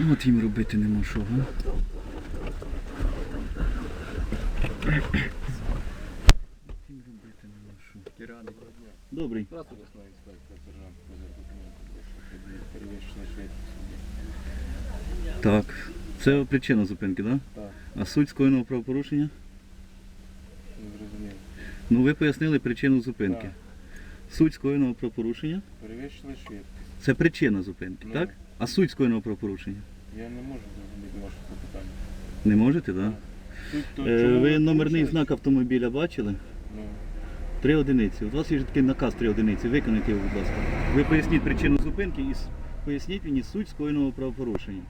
Ну, От їм робити нема що, га? Їм робити нема що. Добрий. Здравствуйте, сержант. Так. Це причина зупинки, так? Так, А суть скоєного правопорушення? не зрозумів. Ну ви пояснили причину зупинки. Так. Суть скоєного правопорушення Перевищили швидкість. це причина зупинки, Ну. так? А суть скоєного правопорушення? Я не можу зрозуміти ваше запитання. Не можете, так? Суть то, Е, чому ви номерний порушили? знак автомобіля бачили? Ну, Три одиниці. У вас є такий наказ три одиниці. Виконайте його, будь ласка. Ви поясніть причину зупинки і с- поясніть мені суть скоєного правопорушення.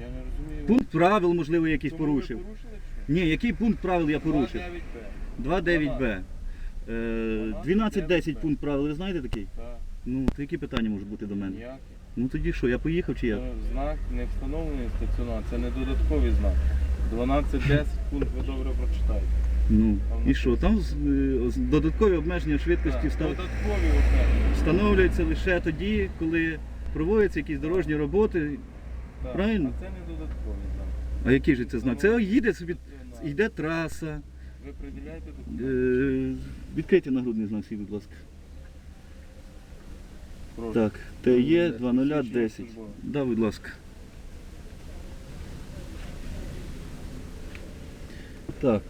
я не розумію. Пункт правил, можливо, якийсь Тому ви порушив. порушили, чи Ні, який пункт правил я що? порушив? 2.9Б. 2.9б. Е, 12.10 пункт правил, ви знаєте такий? Так, Ну, то які питання можуть бути до мене? ніякий. Ну тоді що, я поїхав чи як? Ну, Знак не встановлений стаціонар, це не додатковий знак. 12.10 пункт ви добре прочитаєте. Ну, і що? Там з- е, з- додаткові обмеження швидкості Так, встав- Додаткові оце. встановлюються лише тоді, коли проводяться якісь дорожні роботи. Так, Правильно? А це не додатковий знак. А який же це знак? Це їде собі, Стаціонар. йде траса. Ви приділяєте документи? Е, відкрийте нагрудний знак свій, будь ласка. Прошу. Так, ТЕ 2010. Да, будь ласка. Так,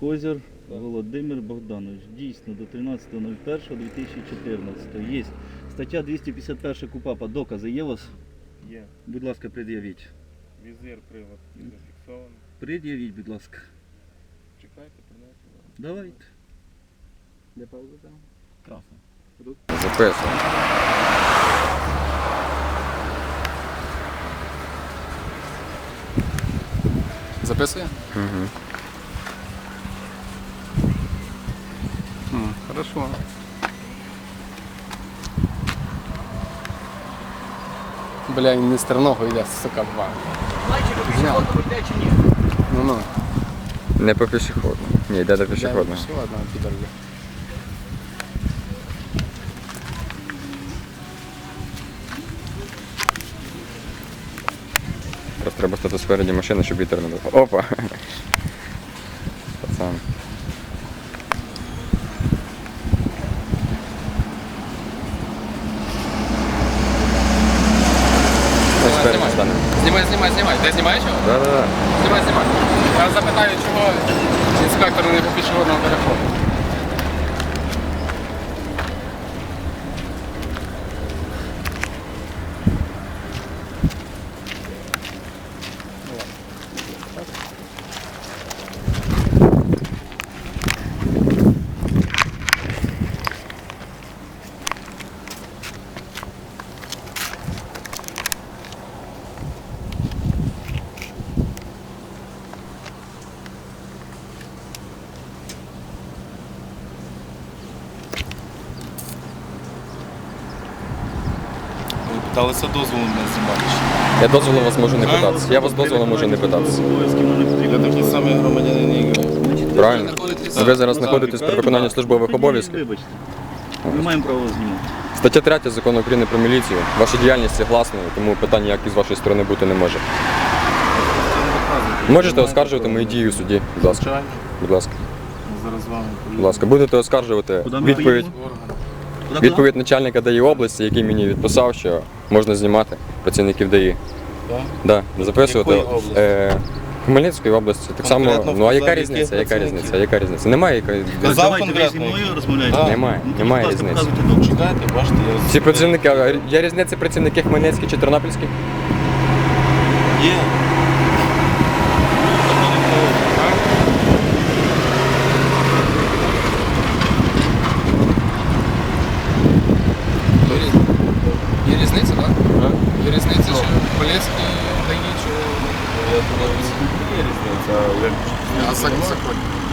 Козір Володимир Богданович. Дійсно, до 13.01.2014. Є стаття 251 КУПАПа. Докази є у вас? Є. Будь ласка, пред'явіть. Візир привод зафіксований. Пред'явіть, будь ласка. Чекайте, принесу. Давайте. Де пауза там? Красна. Записуємо. Записує? Угу. М, Хорошо. Бля, він не з Терного йде, сука, два. Зняв. Ну ну. Не по пішохідному. Ні, йде до пішохідного. Ще одна. Треба стати спереді машини, щоб вітер не дихав. Опа! Пацан. Знімай, знімай, знімай, знімай. Ти знімаєш його? Да-да-да. Знімай, знімай. Я запитаю, чого інспектор не по пішохідному переходу. Ви питалися дозволу на знімати. Я дозволу вас можу не питатися. Я вас дозволу можу не питатися. Я такий самий громадянин, як ви. Правильно? Ви зараз знаходитесь при виконанні службових обов'язків. Вибачте. Ми маємо право знімати. Стаття 3 закону України про міліцію. Ваша діяльність є гласною, тому питання як і з вашої сторони бути не може. Можете оскаржувати мої дії у суді, будь ласка. Будь ласка, зараз з вами будь ласка. Будете оскаржувати відповідь, відповідь начальника ДАІ області, який мені відписав, що можна знімати працівників ДАІ. Так? Да, записувати. Якої області? Е, Хмельницької області. Так само. Ну а яка різниця? Яка різниця? Яка різниця? Немає якої. Казав Давайте ви зі конкретно. мною розмовляєте. Так. Немає, Ну, немає будь ласка, різниці. показуйте докази. Чекайте, бачите, я Всі працівники, а є різниця працівники Хмельницькі чи Тернопільські? Є різниця, так? Є різниця, чи Полєвський дає, чи... Я думаю, є різниця, але А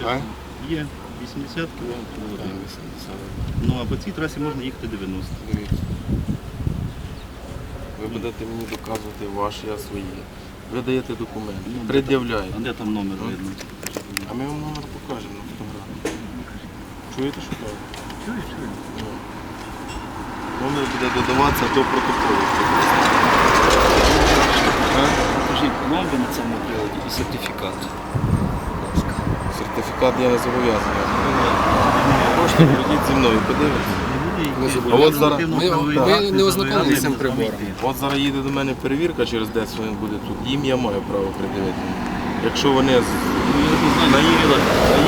Є. Є 80 км годину. Ну а по цій трасі можна їхати 90. Ви будете мені доказувати ваші, я свої. Ви даєте документи, Ну, пред'являєте. А де там номер видно? А ми вам номер покажемо на фотографії. Чуєте, що кажуть? Чуєш, чуєш? Номер буде додаватися до протоколу. Покажіть пломби на цьому приладі і сертифікат. Сертифікат я не зобов'язаний. Можете прийдіть зі мною, подивитися. А от зараз- Ми- ми не ознакомилися з цим прибором. От зараз їде до мене перевірка через 10 хвилин буде тут. Їм я маю право придивити. Якщо вони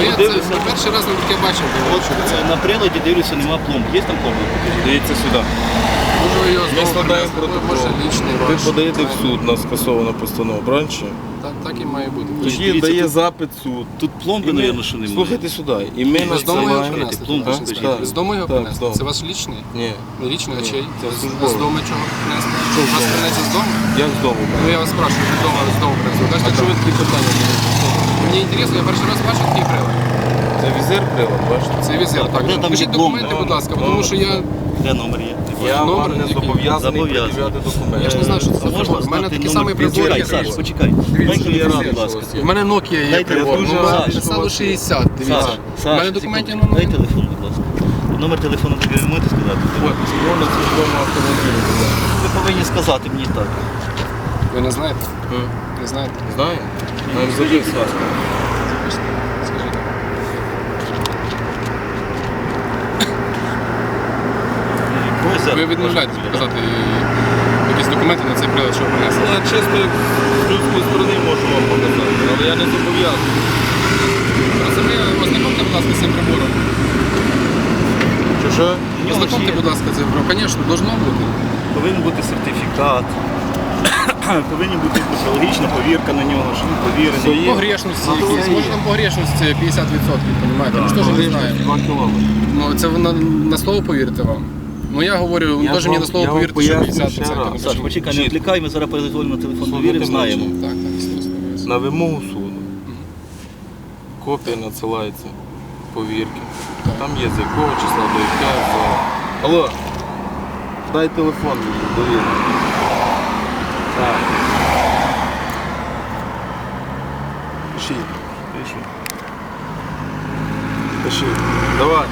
Ну, це перший раз на таке бачив, От е, на приладі дивлюся, нема пломб. Є там пломби? Покажіть. дивіться сюди. Може його Ми знову складаємо принесли, протокол. може лічний Ви подаєте в суд на скасовану постанову, правильно? Так, і має бути. Тож Тоді дивіться, дає тут- запит суд. Тут пломби, І ми- напевно, що немає. Слухайте сюди. І ми Ви з дому його принесли? пломби скажіть. З дому його Так, принесли? Це ваш лічний? Ні, Не лічний, а Ні, чий? це З- службовий. З дому чого принесли? Що з вас дому? принесли з дому? як з дому. Ну я вас спрашиваю, ви з дому, з дому принесли. А що ви такі питання задаєте? Мені інтересно, я перший раз бачу такий прилад. Це візир прилад, бачите? Це візір. Так, Так, де там покажіть є документи, будь ласка, тому що я, Де номер є? Я Номер вам не який? зобов'язаний Зобов'язаний. пред'являти документи. Я ж не знаю, що це А можна прибор. У мене знати такий номер? самий прибор, Почекай, як Саш, почекай. Дивіться, я телефон, радий, будь ласка. у вас. У мене Nokia є Дайте прибор. дуже Номер радий, що написано у вас 60, дивіться. У Саш, мене документів секунду. Дай телефон, будь ласка. Номер телефону тобі ви можете сказати? Ой, можна службовому автомобілі. Ви повинні сказати мені так. Ви не знаєте? Не знаєте? Знаю? Нам Скажіть, будь ласка. Ви відмовляєтесь показати якісь документи на цей прилад, що принесли? Я чисто з людської сторони можу вам показати, але я не зобов'язаний. Розумію, ознакомте, будь ласка, з цим прибором. Що що? У нього ж Ознакомте, є- будь ласка, з цим прибором. Звісно, должно бути. Повинен бути сертифікат. Повинна бути метрологічна повірка на нього, що він повірений. Погрешності Ну, якісь. Може там погрешності 50%, розумієте? Ми ж теж не знаємо. 2 кілометри. Ну це ви на, на слово повірите вам. Ну я говорю, Я теж вам- мені на слово я вам повірте, що поясню 50%. ще раз. Саш, почекай, не відвлікай, ми зараз перезвонимо на телефон Слухайте довіри, знаємо. Так, так. На вимогу суду. Копія надсилається повірки. Там є з якого числа до якого. Алло, дай телефон мені, довірно. Так. Пишіть. Пишу. Пишіть. Давай.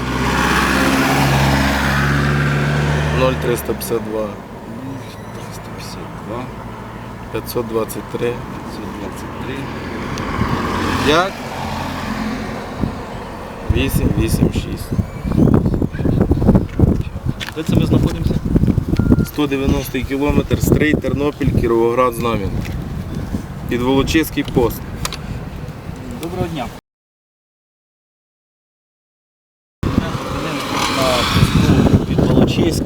0352 352, 523. 523. Як? 886. Де це ми знаходимося? 190 кілометр, Стрий, Тернопіль, Кіровоград, Знам'ян. Під Волочиський пост. Доброго дня. На посту під Волочиськ.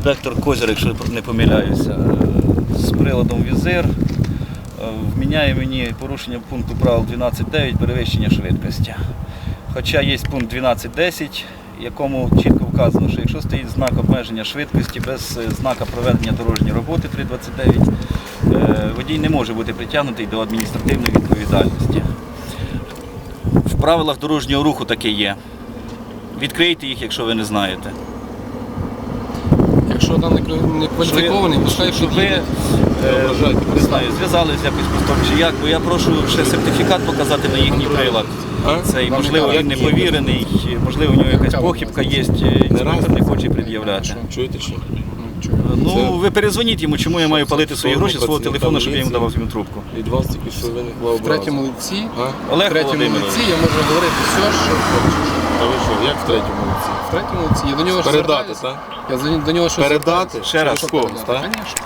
Інспектор Козір, якщо не помиляюся, з приладом візир. е, Вміняє мені порушення пункту правил 12.9 перевищення швидкості. Хоча є пункт 12.10, в якому чітко вказано, що якщо стоїть знак обмеження швидкості без е, знака проведення дорожньої роботи 3.29, е, водій не може бути притягнутий до адміністративної відповідальності. В правилах дорожнього руху таке є. Відкрийте їх, якщо ви не знаєте. Якщо там не кваліфікований, пускай щоб ви е, не знаю, зв'язались якось постом чи як, бо я прошу ще сертифікат показати на їхній прилад. Цей, можливо, він не повірений, можливо, у нього якась похибка є, інспектор не хоче пред'являти. Чуєте чи? Ну? Ну, ви перезвоніть йому, чому я маю палити свої гроші з свого телефону, щоб я йому давав йому трубку. Від вас тільки що виникла В третьому лиці, в Олег третьому Володимирович. лиці я можу говорити все, що хочу. А ви що, як в третьому лиці? Третьому лиці я до нього ж Передати, так? Я за- до нього щось Передати? Ще раз. Що Комусь, так? Конечно.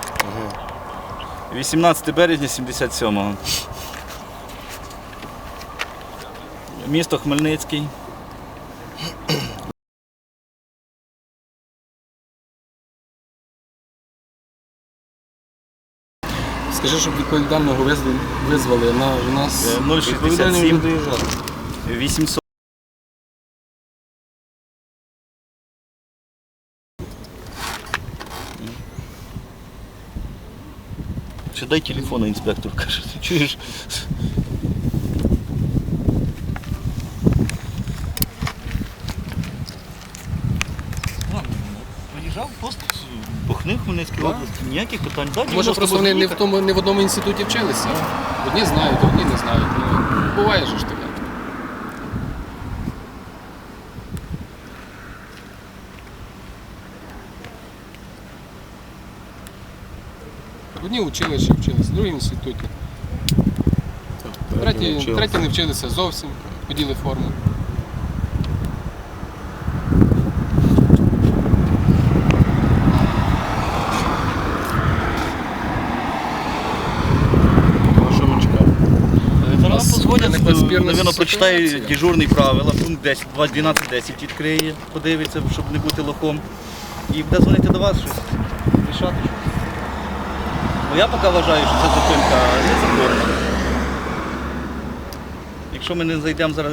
18 березня 77-го. Місто Хмельницький. Скажи, щоб відповідального визвали, визвали на у нас Е, Відповідальний 067 вже 800. Слушай, дай телефона инспектор, каже, ти чуєш? Ну, Приїжджав просто по Хмельницькій Да. області, ніяких питань. Да, Може, просто вони не в, тому, не в одному інституті вчилися. Одні знають, одні не знають. Ну, буває же ж таке. Одні училищі вчилися, другі в інституті. Треті, Вчилися. треті не вчилися зовсім, поділи форму. Спірна напевно, прочитає дежурні правила, пункт 10, 12.10 відкриє, подивиться, щоб не бути лохом. І буде дзвонити до вас щось, рішати я поки вважаю, що ця зупинка незаконна. Якщо ми не зайдемо зараз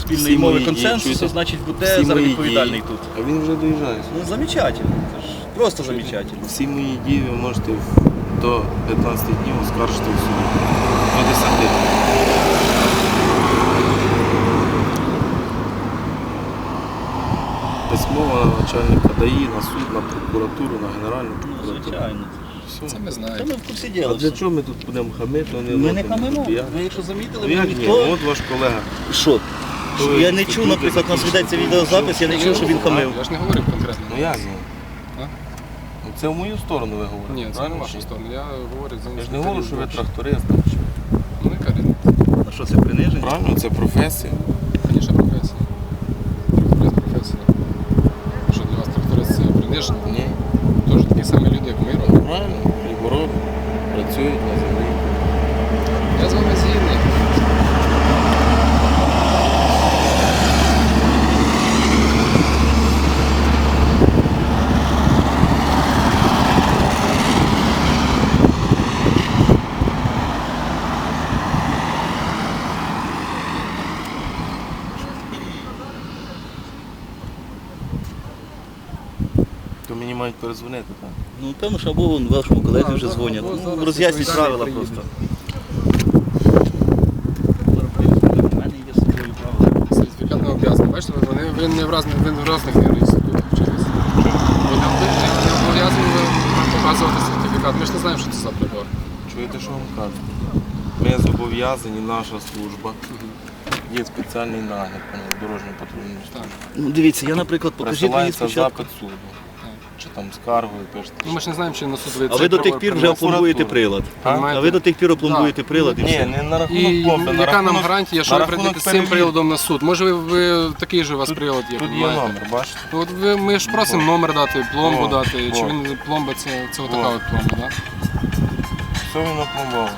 спільної мови мої консенсусу, чуєте? значить буде Всі зараз мої відповідальний дії. тут. А він вже доїжджає. Ну замечательно. Це ж просто замечательно. Всі мої дії ви можете до 15 днів оскаржити в суді. До 10. Письмово на начальника ДАІ, на суд, на прокуратуру, на генеральну Ну, прокуратуру. звичайно. Все. Це ми Та знаємо. ми в курсі А для все. чого ми тут будемо хамити? Ми не хамимо. Ви якщо замітили, Ну ні? ніхто. От ваш колега. Що? Я не чув, наприклад, у нас ведеться відеозапис, я не чув, що він хамив. Я ж не говорив конкретно. Ну як? Ну, Це в мою сторону ви говорите. Ні, це не чи ні? сторона. Я говорю за Я ж не говорю, що ви тракторист. Ну, яка різниця? А що це приниження? Правильно, це професія. Звісно, професія. Тракторист професія. Що для вас тракторист це приниження? Ні. Теж такі самі люди, як ми робимо. Правильно, приборов працюють на землі. Я з вами згідний. То мені мають перезвонити, так? Ну, певно, що або вон вашому колезі вже дзвонять. Ну, роз'ясніть правила просто. У мене є з собою правила. Сертифікат не обов'язаний. Бачите, вони ви не в разних, ви в різних не інститутах вчилися. Вони не обов'язані показувати сертифікат. Ми ж не знаємо, що це за прибор. Чуєте, що вам кажу? Ми зобов'язані, наша служба. Є спеціальний нагляд на дорожньо патрульній Так. Ну, дивіться, я, наприклад, покажіть мені Присилається спочатку. запит суду. Чи там скаргою пишете. Ну ми ж не знаємо, чи на суд ви А ви до тих пір вже опломбуєте прилад. А? А ви до тих пір опломбуєте прилад і Ні, все. не на І рахунок на яка нам рахунок, гарантія, що на ви рахунок прийдете з цим перевірки. приладом на суд? Може ви, ви такий же у вас прилад є? Тут є номер, бачите? Ну, От ви, ми ж просимо номер дати, пломбу О, дати. Чи о. він пломба це, це отака О. от пломба, так? Все він опломбований.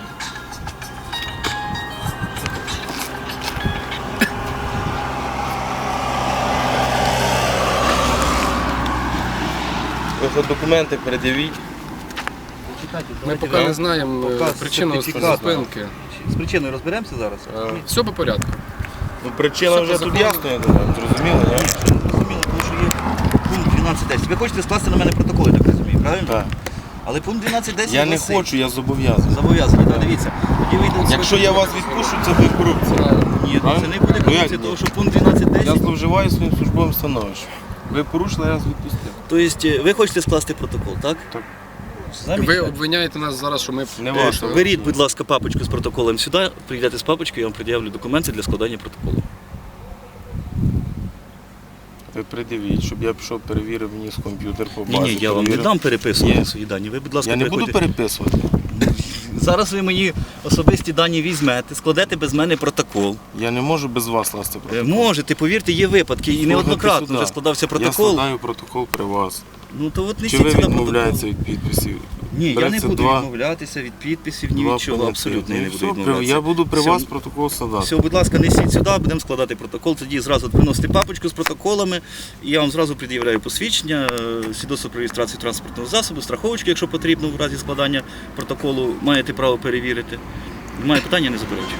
Хоч документи пред'явіть. Ми поки не знаємо е, Показ причину сертифіката. зупинки. З причиною розберемося зараз? Е, Все по порядку. Ну, причина Все вже тут ясно, я думаю, зрозуміло, ні? Зрозуміло, тому що є пункт 12.10. Ви хочете скласти на мене протокол, я так розумію, правильно? Так. Але пункт 12.10 Я не гласить- хочу, я зобов'язаний. Зобов'язані, так, дивіться. Тоді вийде Якщо я вас відпущу, це буде корупція. Ні, це не буде Ну, як корупція, ні? тому що пункт 12.10. Я зловживаю своїм службовим становищем. Ви порушили, я вас відпустив. Тобто ви хочете скласти протокол, так? Так. Ви обвиняєте нас зараз, що ми Не Е, ваше. Беріть, будь ласка, папочку з протоколом сюди, прийдете з папочкою, я вам пред'явлю документи для складання протоколу. Ви придивіть, щоб я пішов перевірив мені з комп'ютер по Ні, базі. ні, я вам не перевірив. дам переписувати Ні. свої дані. Ви, будь ласка, Я не буду переписувати. Зараз ви мої особисті дані візьмете, складете без мене протокол. Я не можу без вас скласти Е, протокол. Можете, повірте, є випадки, і неоднократно вже складався протокол. Я складаю протокол при вас. Ну то от Чи несіть ви відмовляєтеся протокол. від підписів? Ні, я не Береться буду два- відмовлятися від підписів, ні два від чого, понятих. абсолютно я не Ну, буду все, при- відмовлятися. Я буду при Все. вас протокол складати. Все, будь ласка, несіть сюди, будемо складати протокол. Тоді зразу приносите папочку з протоколами, і я вам зразу пред'являю посвідчення, е, свідоцтво про реєстрацію транспортного засобу, страховочки, якщо потрібно в разі складання протоколу, маєте право перевірити. Немає питання, не заперечую.